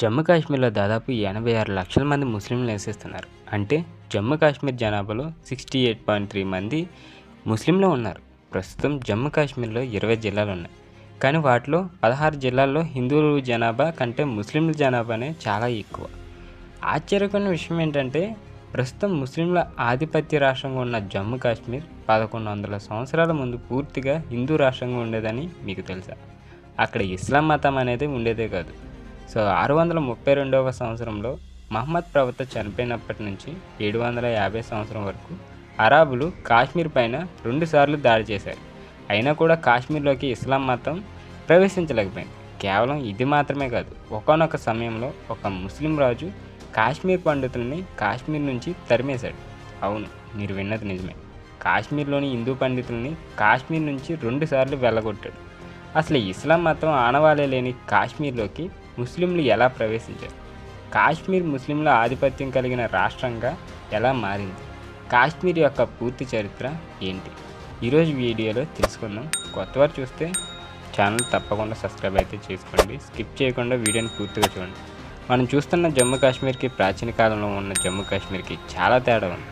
జమ్మూ కాశ్మీర్లో దాదాపు ఎనభై ఆరు లక్షల మంది ముస్లింలు నివసిస్తున్నారు. అంటే జమ్మూ కాశ్మీర్ జనాభాలో సిక్స్టీ ఎయిట్ పాయింట్ త్రీ మంది ముస్లింలు ఉన్నారు. ప్రస్తుతం జమ్మూ కాశ్మీర్లో ఇరవై జిల్లాలు ఉన్నాయి. కానీ వాటిలో పదహారు జిల్లాల్లో హిందువుల జనాభా కంటే ముస్లింల జనాభానే చాలా ఎక్కువ. ఆశ్చర్యకరమైన విషయం ఏంటంటే ప్రస్తుతం ముస్లింల ఆధిపత్య రాష్ట్రంగా ఉన్న జమ్మూ కాశ్మీర్ పదకొండు వందల సంవత్సరాల ముందు పూర్తిగా హిందూ రాష్ట్రంగా ఉండేదని మీకు తెలుసా? అక్కడ ఇస్లాం మతం అనేది ఉండేదే కాదు. సో ఆరు వందల ముప్పై రెండవ సంవత్సరంలో మహమ్మద్ ప్రవక్త చనిపోయినప్పటి నుంచి ఏడు వందల యాభై సంవత్సరం వరకు అరాబులు కాశ్మీర్ పైన రెండుసార్లు దాడి చేశారు. అయినా కూడా కాశ్మీర్లోకి ఇస్లాం మతం ప్రవేశించలేకపోయింది. కేవలం ఇది మాత్రమే కాదు ఒకనొక సమయంలో ఒక ముస్లిం రాజు కాశ్మీర్ పండితుల్ని కాశ్మీర్ నుంచి తరిమేశాడు. అవును మీరు విన్నది నిజమే. కాశ్మీర్లోని హిందూ పండితుల్ని కాశ్మీర్ నుంచి రెండుసార్లు వెళ్ళగొట్టాడు. అసలు ఇస్లాం మతం ఆనవాలే లేని కాశ్మీర్లోకి ముస్లింలు ఎలా ప్రవేశించారు? కాశ్మీర్ ముస్లింల ఆధిపత్యం కలిగిన రాష్ట్రంగా ఎలా మారింది? కాశ్మీర్ యొక్క పూర్తి చరిత్ర ఏంటి? ఈరోజు వీడియోలో తెలుసుకుందాం. కొత్తవారు చూస్తే ఛానల్ తప్పకుండా సబ్స్క్రైబ్ అయితే చేసుకోండి. స్కిప్ చేయకుండా వీడియోని పూర్తిగా చూడండి. మనం చూస్తున్న జమ్మూ కాశ్మీర్కి ప్రాచీన కాలంలో ఉన్న జమ్మూ కాశ్మీర్కి చాలా తేడా ఉంది.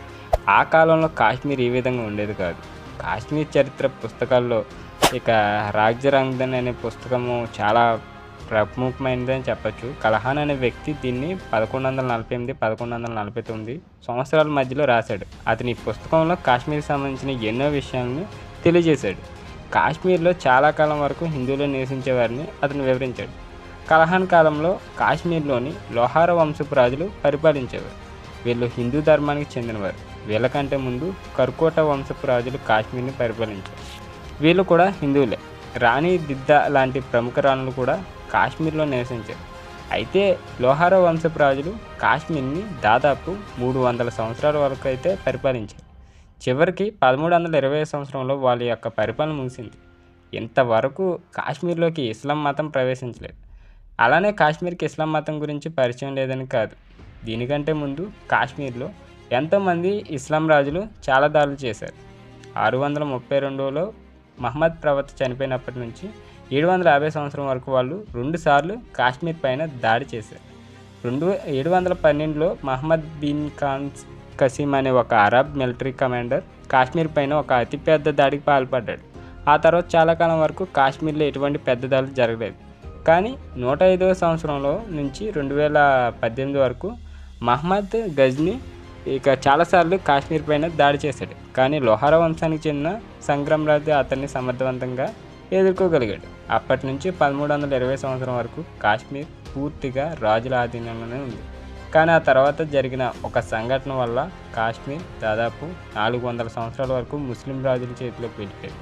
ఆ కాలంలో కాశ్మీర్ ఈ విధంగా ఉండేది కాదు. కాశ్మీర్ చరిత్ర పుస్తకాల్లో ఇక రాజ్యరంగన్ అనే పుస్తకము చాలా ప్రముఖమైనది అని చెప్పచ్చు. కలహాన్ అనే వ్యక్తి దీన్ని పదకొండు వందల నలభై ఎనిమిది పదకొండు వందల నలభై తొమ్మిది సంవత్సరాల మధ్యలో రాశాడు. అతని పుస్తకంలో కాశ్మీర్కి సంబంధించిన ఎన్నో విషయాలను తెలియజేశాడు. కాశ్మీర్లో చాలా కాలం వరకు హిందువులు నివసించేవారిని అతను వివరించాడు. కలహాన్ కాలంలో కాశ్మీర్లోని లోహార వంశపు రాజులు పరిపాలించేవారు. వీళ్ళు హిందూ ధర్మానికి చెందినవారు. వీళ్ళకంటే ముందు కర్కోట వంశపు రాజులు కాశ్మీర్ని పరిపాలించారు. వీళ్ళు కూడా హిందువులే. రాణి దిద్ద లాంటి ప్రముఖ రాణులు కూడా కాశ్మీర్లో నివసించారు. అయితే లోహార వంశపు రాజులు కాశ్మీర్ని దాదాపు మూడు వందల సంవత్సరాల వరకు అయితే పరిపాలించారు. చివరికి పదమూడు వందల ఇరవై సంవత్సరంలో వాళ్ళ యొక్క పరిపాలన ముగిసింది. ఇంతవరకు కాశ్మీర్లోకి ఇస్లాం మతం ప్రవేశించలేదు. అలానే కాశ్మీర్కి ఇస్లాం మతం గురించి పరిచయం లేదని కాదు. దీనికంటే ముందు కాశ్మీర్లో ఎంతోమంది ఇస్లాం రాజులు చాలా దాడులు చేశారు. ఆరు వందల ముప్పై రెండులో మహమ్మద్ ప్రవక్త చనిపోయినప్పటి నుంచి ఏడు వందల యాభై సంవత్సరం వరకు వాళ్ళు రెండుసార్లు కాశ్మీర్ పైన దాడి చేశారు. రెండు ఏడు వందల పన్నెండులో మహమ్మద్ బిన్ ఖాన్ కసీం అనే ఒక అరబ్ మిలిటరీ కమాండర్ కాశ్మీర్ పైన ఒక అతిపెద్ద దాడికి పాల్పడ్డాడు. ఆ తర్వాత చాలా కాలం వరకు కాశ్మీర్లో ఎటువంటి పెద్ద దాడులు జరగలేదు. కానీ నూట ఐదవ సంవత్సరంలో నుంచి రెండు వేల పద్దెనిమిది వరకు మహమ్మద్ గజ్ని ఇక చాలాసార్లు కాశ్మీర్ పైన దాడి చేశాడు. కానీ లోహార వంశానికి చెందిన సంగ్రామ్రాజు అతన్ని సమర్థవంతంగా ఎదుర్కోగలిగాడు. అప్పటి నుంచి పదమూడు వందల ఇరవై సంవత్సరం వరకు కాశ్మీర్ పూర్తిగా రాజుల ఆధీనంలోనే ఉంది. కానీ ఆ తర్వాత జరిగిన ఒక సంఘటన వల్ల కాశ్మీర్ దాదాపు నాలుగు వందల సంవత్సరాల వరకు ముస్లిం రాజుల చేతిలోకి వెళ్ళిపోయింది.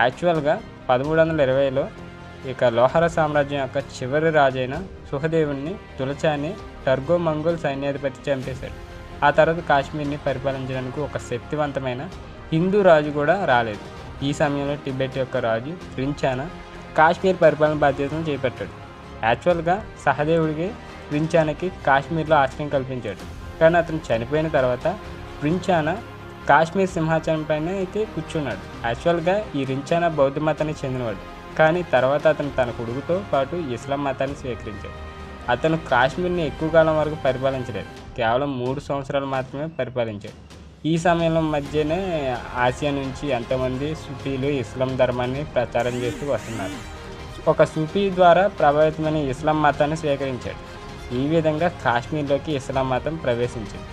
యాక్చువల్గా పదమూడు వందల ఇరవైలో ఇక లోహర సామ్రాజ్యం యొక్క చివరి రాజైన సుహదేవుని తులచాని టర్గో మంగోల్ సైన్యాధిపతి చంపేశాడు. ఆ తర్వాత కాశ్మీర్ని పరిపాలించడానికి ఒక శక్తివంతమైన హిందూ రాజు కూడా రాలేదు. ఈ సమయంలో టిబెట్ యొక్క రాజు రించానా కాశ్మీర్ పరిపాలన బాధ్యతను చేపట్టాడు. యాక్చువల్గా సహదేవుడికి రించానాకి కాశ్మీర్లో ఆశ్రయం కల్పించాడు. కానీ అతను చనిపోయిన తర్వాత రించానా కాశ్మీర్ సింహాచలం పైన అయితే కూర్చున్నాడు. యాక్చువల్గా ఈ రించానా బౌద్ధ మతానికి చెందినవాడు. కానీ తర్వాత అతను తన కొడుకుతో పాటు ఇస్లాం మతాన్ని స్వీకరించాడు. అతను కాశ్మీర్ని ఎక్కువ కాలం వరకు పరిపాలించలేదు. కేవలం మూడు సంవత్సరాలు మాత్రమే పరిపాలించాడు. ఈ సమయంలో మధ్యనే ఆసియా నుంచి ఎంతోమంది సూఫీలు ఇస్లాం ధర్మాన్ని ప్రచారం చేస్తూ వస్తున్నారు. ఒక సూఫీ ద్వారా ప్రభావితమైన ఇస్లాం మతాన్ని స్వీకరించాడు. ఈ విధంగా కాశ్మీర్లోకి ఇస్లాం మతం ప్రవేశించింది.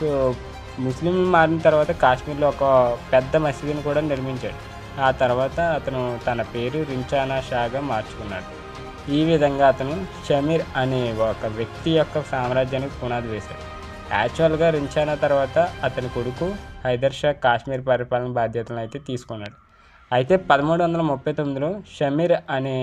సో ముస్లిం మారిన తర్వాత కాశ్మీర్లో ఒక పెద్ద మసీదుని కూడా నిర్మించాడు. ఆ తర్వాత అతను తన పేరు రించానా షాగా మార్చుకున్నాడు. ఈ విధంగా అతను షమీర్ అనే ఒక వ్యక్తి యొక్క సామ్రాజ్యానికి పునాది వేశాడు. యాక్చువల్గా రించానా తర్వాత అతని కొడుకు హైదర్ షా కాశ్మీర్ పరిపాలన బాధ్యతలను అయితే తీసుకున్నాడు. అయితే పదమూడు వందల ముప్పై తొమ్మిదిలో షమీర్ అనే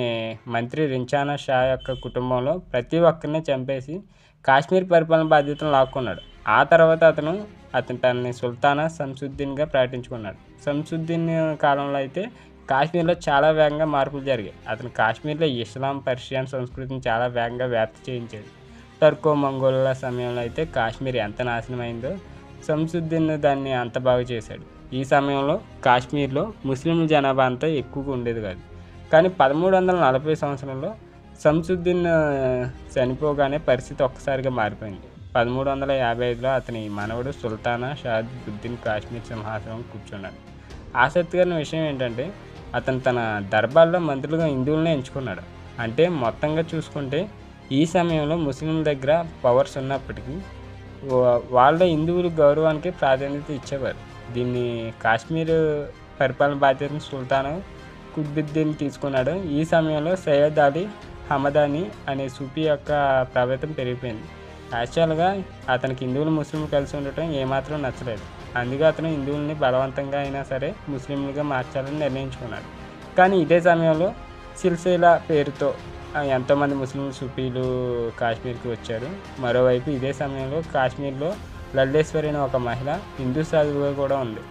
మంత్రి రించానా షా యొక్క కుటుంబంలో ప్రతి ఒక్కరిని చంపేసి కాశ్మీర్ పరిపాలన బాధ్యతను లాక్కున్నాడు. ఆ తర్వాత అతను అతను తనని సుల్తానా సంసుద్దీన్గా ప్రకటించుకున్నాడు. సంసుద్దీన్ కాలంలో అయితే కాశ్మీర్లో చాలా వేగంగా మార్పులు జరిగాయి. అతను కాశ్మీర్లో ఇస్లాం పర్షియన్ సంస్కృతిని చాలా వేగంగా వ్యాప్తి చేయించాడు. టర్కో మంగోళ్ళ సమయంలో అయితే కాశ్మీర్ ఎంత నాశనమైందో సంసుద్దీన్ దాన్ని అంత బాగా చేశాడు. ఈ సమయంలో కాశ్మీర్లో ముస్లింల జనాభా అంతా ఎక్కువగా ఉండేది కాదు. కానీ పదమూడు వందల నలభై సంవత్సరంలో సంసుద్దీన్ చనిపోగానే పరిస్థితి ఒక్కసారిగా మారిపోయింది. పదమూడు వందల యాభై ఐదులో అతని మనవడు సుల్తానా షాదుద్దీన్ కాశ్మీర్ సింహాసనం కూర్చున్నాడు. ఆసక్తికరమైన విషయం ఏంటంటే అతను తన దర్బార్లో మంత్రులుగా హిందువులనే ఎంచుకున్నాడు. అంటే మొత్తంగా చూసుకుంటే ఈ సమయంలో ముస్లింల దగ్గర పవర్స్ ఉన్నప్పటికీ వాళ్ళ హిందువుల గౌరవానికి ప్రాధాన్యత ఇచ్చేవారు. దీన్ని కాశ్మీర్ పరిపాలన బాధ్యతను సుల్తాను కుద్బుద్దీన్ తీసుకున్నాడు. ఈ సమయంలో సయ్యద్ అలీ హమదాని అనే సూఫీ యొక్క ప్రభావితం పెరిగిపోయింది. యాక్చువల్గా అతనికి హిందువులు ముస్లింలు కలిసి ఉండటం ఏమాత్రం నచ్చలేదు. అందుకే అతను హిందువుల్ని బలవంతంగా అయినా సరే ముస్లింలుగా మార్చాలని నిర్ణయించుకున్నాడు. కానీ ఇదే సమయంలో సిల్సిలా పేరుతో ఎంతోమంది ముస్లిం సూఫీలు కాశ్మీర్కి వచ్చారు. మరోవైపు ఇదే సమయంలో కాశ్మీర్లో లల్లేశ్వరి అనే ఒక మహిళ హిందూ సాధువుగా కూడా ఉంది.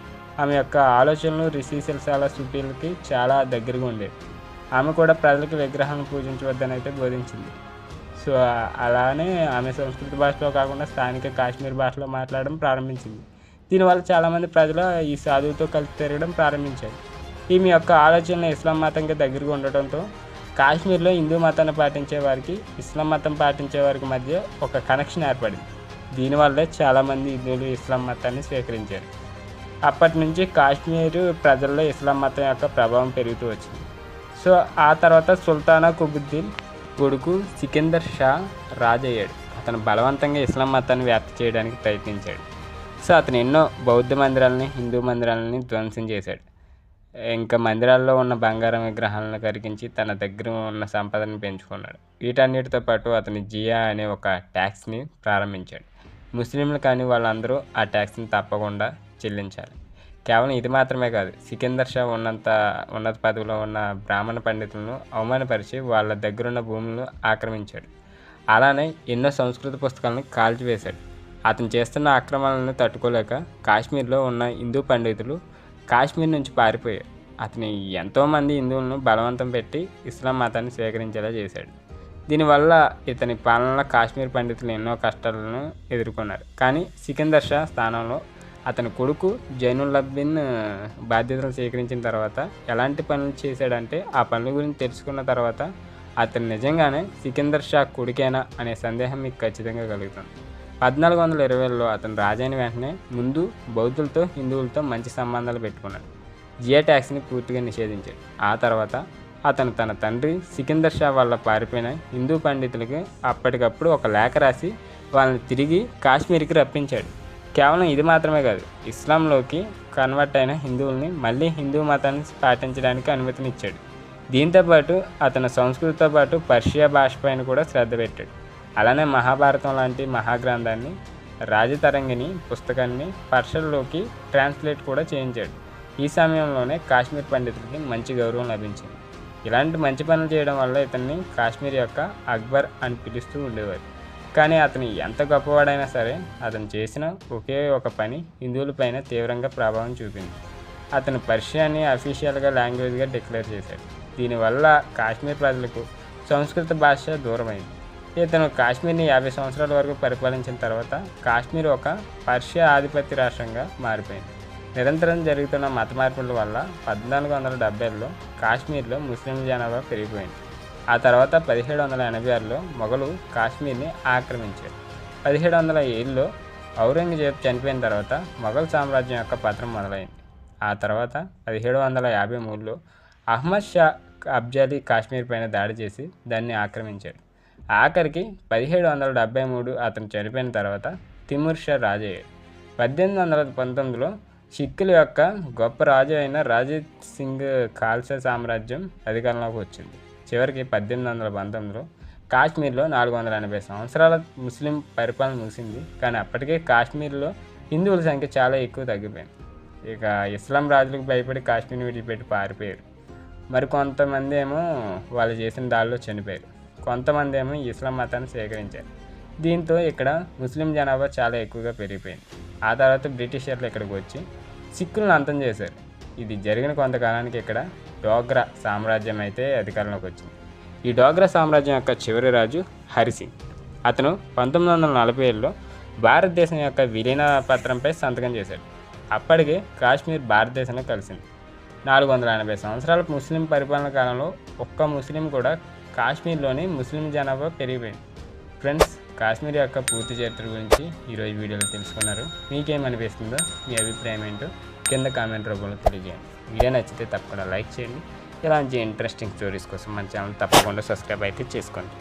ఆమె యొక్క ఆలోచనలు రిషి సిల్సాల సూఫీలకి చాలా దగ్గరగా ఉండేవి ఆమె కూడా ప్రజలకు విగ్రహాలను పూజించవద్దని అయితే బోధించింది. సో అలానే ఆమె సంస్కృత భాషలో కాకుండా స్థానిక కాశ్మీర్ భాషలో మాట్లాడడం ప్రారంభించింది. దీనివల్ల చాలామంది ప్రజలు ఈ సాధువుతో కలిసి తిరగడం ప్రారంభించారు. ఈమె యొక్క ఆలోచనలు ఇస్లాం మతంకి దగ్గరగా ఉండటంతో కాశ్మీర్లో హిందూ మతాన్ని పాటించే వారికి ఇస్లాం మతం పాటించే వారికి మధ్య ఒక కనెక్షన్ ఏర్పడింది. దీనివల్లే చాలామంది హిందువులు ఇస్లాం మతాన్ని స్వీకరించారు. అప్పటి నుంచి కాశ్మీర్ ప్రజల్లో ఇస్లాం మతం యొక్క ప్రభావం పెరుగుతూ వచ్చింది. సో ఆ తర్వాత సుల్తానా కుబుద్దీన్ కొడుకు సికిందర్ షా రాజయ్యాడు. అతను బలవంతంగా ఇస్లాం మతాన్ని వ్యాప్తి చేయడానికి ప్రయత్నించాడు. సో అతను ఎన్నో బౌద్ధ మందిరాలని హిందూ మందిరాలని ధ్వంసం చేశాడు. ఇంకా మందిరాల్లో ఉన్న బంగారం విగ్రహాలను కరిగించి తన దగ్గర ఉన్న సంపదను పెంచుకున్నాడు. వీటన్నిటితో పాటు అతను జియా అనే ఒక ట్యాక్స్ని ప్రారంభించాడు. ముస్లింలు కానీ వాళ్ళందరూ ఆ ట్యాక్స్ని తప్పకుండా చెల్లించాలి. కేవలం ఇది మాత్రమే కాదు సికిందర్ షా ఉన్నంత ఉన్నత పదవిలో ఉన్న బ్రాహ్మణ పండితులను అవమానపరిచి వాళ్ళ దగ్గరున్న భూములను ఆక్రమించాడు. అలానే ఎన్నో సంస్కృత పుస్తకాలను కాల్చివేశాడు. అతను చేస్తున్న ఆక్రమణలను తట్టుకోలేక కాశ్మీర్లో ఉన్న హిందూ పండితులు కాశ్మీర్ నుంచి పారిపోయాడు అతని ఎంతోమంది హిందువులను బలవంతం పెట్టి ఇస్లాం మతాన్ని స్వీకరించేలా చేశాడు. దీనివల్ల ఇతని పాలనలో కాశ్మీర్ పండితులు ఎన్నో కష్టాలను ఎదుర్కొన్నారు. కానీ సికిందర్ షా స్థానంలో అతని కొడుకు జైనుల్లబ్బిన్ బాధ్యతలు స్వీకరించిన తర్వాత ఎలాంటి పనులు చేశాడంటే ఆ పనుల గురించి తెలుసుకున్న తర్వాత అతను నిజంగానే సికిందర్ షా కొడుకేనా అనే సందేహం మీకు ఖచ్చితంగా కలుగుతుంది. పద్నాలుగు వందల ఇరవైలో అతను రాజైన వెంటనే ముందు బౌద్ధులతో హిందువులతో మంచి సంబంధాలు పెట్టుకున్నాడు. జియా ట్యాక్స్ని పూర్తిగా నిషేధించాడు. ఆ తర్వాత అతను తన తండ్రి సికిందర్ షా వల్ల పారిపోయిన హిందూ పండితులకి అప్పటికప్పుడు ఒక లేఖ రాసి వాళ్ళని తిరిగి కాశ్మీర్కి రప్పించాడు. కేవలం ఇది మాత్రమే కాదు ఇస్లాంలోకి కన్వర్ట్ అయిన హిందువుల్ని మళ్ళీ హిందూ మతాన్ని పాటించడానికి అనుమతినిచ్చాడు. దీంతోపాటు అతను సంస్కృతితో పాటు పర్షియా భాష పైన కూడా శ్రద్ధ పెట్టాడు. అలానే మహాభారతం లాంటి మహాగ్రంథాన్ని రాజతరంగిణి పుస్తకాన్ని పర్షియన్లోకి ట్రాన్స్లేట్ కూడా చేయించాడు. ఈ సమయంలోనే కాశ్మీర్ పండితుడికి మంచి గౌరవం లభించింది. ఇలాంటి మంచి పనులు చేయడం వల్ల ఇతన్ని కాశ్మీర్ యొక్క అక్బర్ అని పిలుస్తూ ఉండేవారు. కానీ అతను ఎంత గొప్పవాడైనా సరే అతను చేసిన ఒకే ఒక పని హిందువులపైన తీవ్రంగా ప్రభావం చూపింది. అతను పర్షియాని అఫీషియల్గా లాంగ్వేజ్గా డిక్లేర్ చేశాడు. దీనివల్ల కాశ్మీర్ ప్రజలకు సంస్కృత భాష దూరమైంది. ఇతను కాశ్మీర్ని యాభై సంవత్సరాల వరకు పరిపాలించిన తర్వాత కాశ్మీర్ ఒక పర్షియా ఆధిపత్య రాష్ట్రంగా మారిపోయింది. నిరంతరం జరుగుతున్న మత మార్పుల వల్ల పద్నాలుగు వందల డెబ్బైలో కాశ్మీర్లో ముస్లిం జనాభా పెరిగిపోయింది. ఆ తర్వాత పదిహేడు వందల ఎనభై ఆరులో మొఘలు కాశ్మీర్ని ఆక్రమించారు. పదిహేడు వందల ఏడులో ఔరంగజేబ్ చనిపోయిన తర్వాత మొఘల్ సామ్రాజ్యం యొక్క పత్రం మొదలైంది. ఆ తర్వాత పదిహేడు వందల యాభై మూడులో అహ్మద్ షా అబ్జాలీ కాశ్మీర్ పైన దాడి చేసి దాన్ని ఆక్రమించాడు. ఆఖరికి పదిహేడు వందల డెబ్బై మూడు అతను చనిపోయిన తర్వాత తిమూర్ షా రాజయ్య. పద్దెనిమిది వందల పంతొమ్మిదిలో సిక్కుల యొక్క గొప్ప రాజు అయిన రాజీత్ సింగ్ ఖాల్సా సామ్రాజ్యం అధికారంలోకి వచ్చింది. చివరికి పద్దెనిమిది వందల పంతొమ్మిదిలో కాశ్మీర్లో నాలుగు వందల ఎనభై సంవత్సరాల ముస్లిం పరిపాలన ముగిసింది. కానీ అప్పటికే కాశ్మీర్లో హిందువుల సంఖ్య చాలా ఎక్కువ తగ్గిపోయింది. ఇక ఇస్లాం రాజులకు భయపడి కాశ్మీర్ని విడిచిపెట్టి పారిపోయారు. మరి కొంతమంది ఏమో వాళ్ళు చేసిన దాడిలో చనిపోయారు. కొంతమంది ఏమో ఇస్లాం మతాన్ని స్వీకరించారు దీంతో ఇక్కడ ముస్లిం జనాభా చాలా ఎక్కువగా పెరిగిపోయింది. ఆ తర్వాత బ్రిటిషర్లు ఇక్కడికి వచ్చి సిక్కులను అంతం చేశారు. ఇది జరిగిన కొంతకాలానికి ఇక్కడ డోగ్రా సామ్రాజ్యం అయితే అధికారంలోకి వచ్చింది. ఈ డోగ్రా సామ్రాజ్యం యొక్క చివరి రాజు హరిసింగ్. అతను పంతొమ్మిది వందల నలభై ఏడులో భారతదేశం యొక్క విలీన పత్రంపై సంతకం చేశాడు. అప్పటికే కాశ్మీర్ భారతదేశంలో కలిసింది. నాలుగు వందల ఎనభై సంవత్సరాల ముస్లిం పరిపాలన కాలంలో ఒక్క ముస్లిం కూడా కాశ్మీర్లోని ముస్లిం జనాభా పెరిగిపోయింది. ఫ్రెండ్స్ కాశ్మీర్ యొక్క పూర్తి చరిత్ర గురించి ఈరోజు వీడియోలో తెలుసుకున్నారు. మీకేమనిపిస్తుందో మీ అభిప్రాయం ఏంటో కింద కామెంట్ రూపంలో తెలియజేయండి. వీడియో నచ్చితే తప్పకుండా లైక్ చేయండి. ఇలాంటి ఇంట్రెస్టింగ్ స్టోరీస్ కోసం మన ఛానల్ తప్పకుండా సబ్స్క్రైబ్ అయితే చేసుకోండి.